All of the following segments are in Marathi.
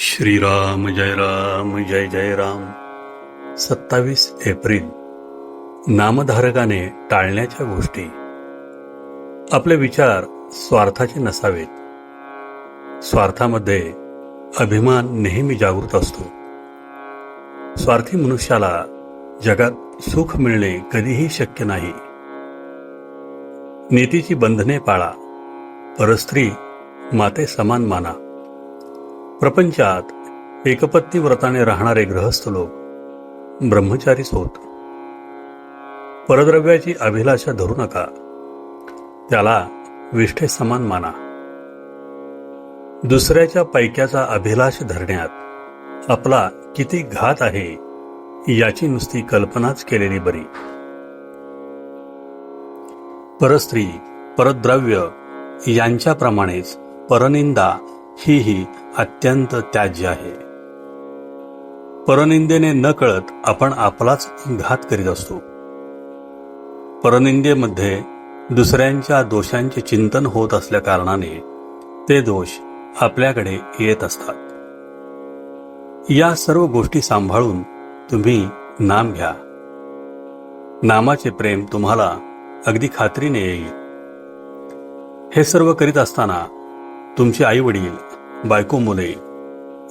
श्रीराम जय राम जय जय राम. सत्तावीस एप्रिल. नामधारकाने टाळण्याच्या गोष्टी. आपले विचार स्वार्थाचे नसावेत. स्वार्थामध्ये अभिमान नेहमी जागृत असतो. स्वार्थी मनुष्याला जगात सुख मिळणे कधीही शक्य नाही. नीतीची बंधने पाळा. परस्त्री माते समान माना. प्रपंचात एकपत्नी व्रताने राहणारे ग्रहस्थ लोक ब्रह्मचारीच होत परद्रव्याची अभिलाषा धरू नका. त्याला विष्ठे समान माना. दुसऱ्याच्या पैक्याचा अभिलाष धरण्यात आपला किती घात आहे याची नुसती कल्पनाच केलेली बरी. परस्त्री परद्रव्य यांच्याप्रमाणेच परनिंदा ही ही अत्यंत त्याज्य आहे. परनिंदेने न कळत आपण आपलाच घात करीत असतो. परनिंदेमध्ये दुसऱ्यांच्या दोषांचे चिंतन होत असल्या कारणाने ते दोष आपल्याकडे येत असतात. या सर्व गोष्टी सांभाळून तुम्ही नाम घ्या. नामाचे प्रेम तुम्हाला अगदी खात्रीने येईल. हे सर्व करीत असताना तुमचे आई वडील बायको मुले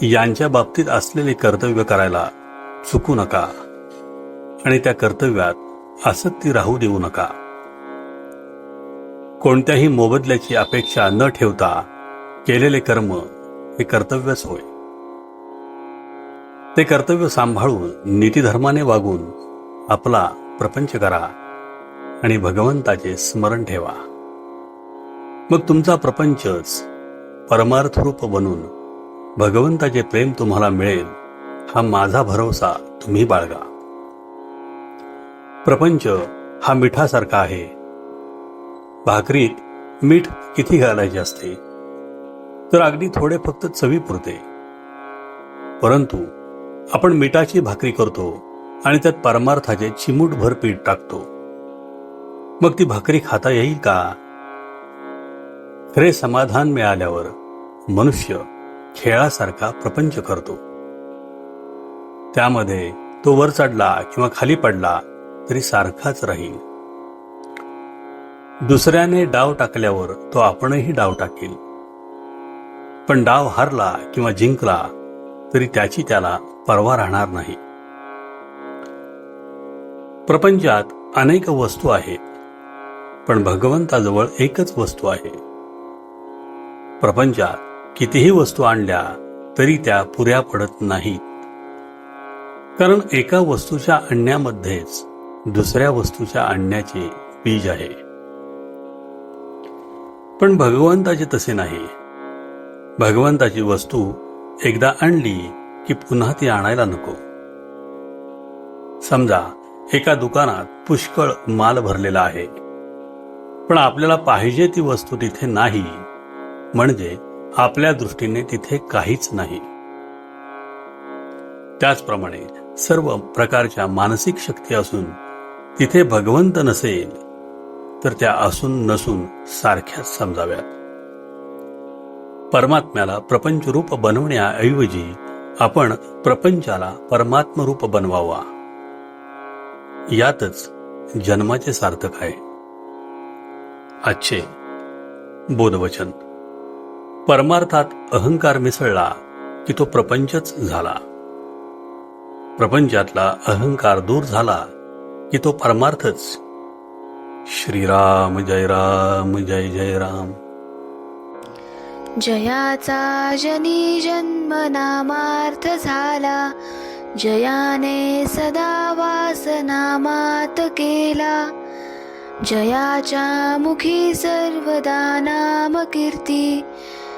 यांच्या बाबतीत असलेले कर्तव्य करायला चुकू नका आणि त्या कर्तव्यात आसक्ती राहू देऊ नका. कोणत्याही मोबदल्याची अपेक्षा न ठेवता केलेले कर्म हे कर्तव्यच होय. ते कर्तव्य सांभाळून नीतीधर्माने वागून आपला प्रपंच करा आणि भगवंताचे स्मरण ठेवा. मग तुमचा प्रपंचच परमार्थरूप बनून भगवंताचे प्रेम तुम्हाला मिळेल हा माझा भरोसा तुम्ही बाळगा. प्रपंच हा मिठासारखा आहे. भाकरीत मीठ किती घालायचे असते? तर अगदी थोडे फक्त चवी पुरते. परंतु आपण मिठाची भाकरी करतो आणि त्यात परमार्थाचे चिमूटभर पीठ टाकतो. मग ती भाकरी खाता येईल का? खरे समाधान मिळाल्यावर मनुष्य खेळासारखा प्रपंच करतो. त्यामध्ये तो वर चढला किंवा खाली पडला तरी सारखाच राहील. दुसऱ्याने डाव टाकल्यावर तो आपणही डाव टाकेल. पण डाव हारला किंवा जिंकला तरी त्याची त्याला परवा राहणार नाही. प्रपंचात अनेक वस्तू आहेत पण भगवंताजवळ एकच वस्तू आहे. प्रपंचात कितीही वस्तू आणल्या तरी त्या पुऱ्या पडत नाहीत. कारण एका वस्तूच्या आणण्यामध्येच दुसऱ्या वस्तूच्या आणण्याचे बीज आहे. पण भगवंताचे तसे नाही. भगवंताची वस्तू एकदा आणली की पुन्हा ती आणायला नको. समजा एका दुकानात पुष्कळ माल भरलेला आहे. पण आपल्याला पाहिजे ती वस्तू तिथे नाही म्हणजे आपल्या दृष्टीने तिथे काहीच नाही. त्याचप्रमाणे सर्व प्रकारच्या मानसिक शक्ती असून तिथे भगवंत नसेल तर त्या असून नसून सारख्याच समजाव्यात. परमात्म्याला प्रपंचरूप बनवण्याऐवजी आपण प्रपंचाला परमात्मरूप बनवावा. यातच जन्माचे सार्थक आहे. आजचे बोधवचन. परमार्थात अहंकार मिसळला की तो प्रपंचच झाला. प्रपंचातला अहंकार दूर झाला की तो परमार्थच. श्रीराम जय राम जय जय राम. जयाचा जनी जन्म नामार्थ झाला. जयाने सदा वास नामात केला. जयाच्या मुखी सर्वदा नाम कीर्ती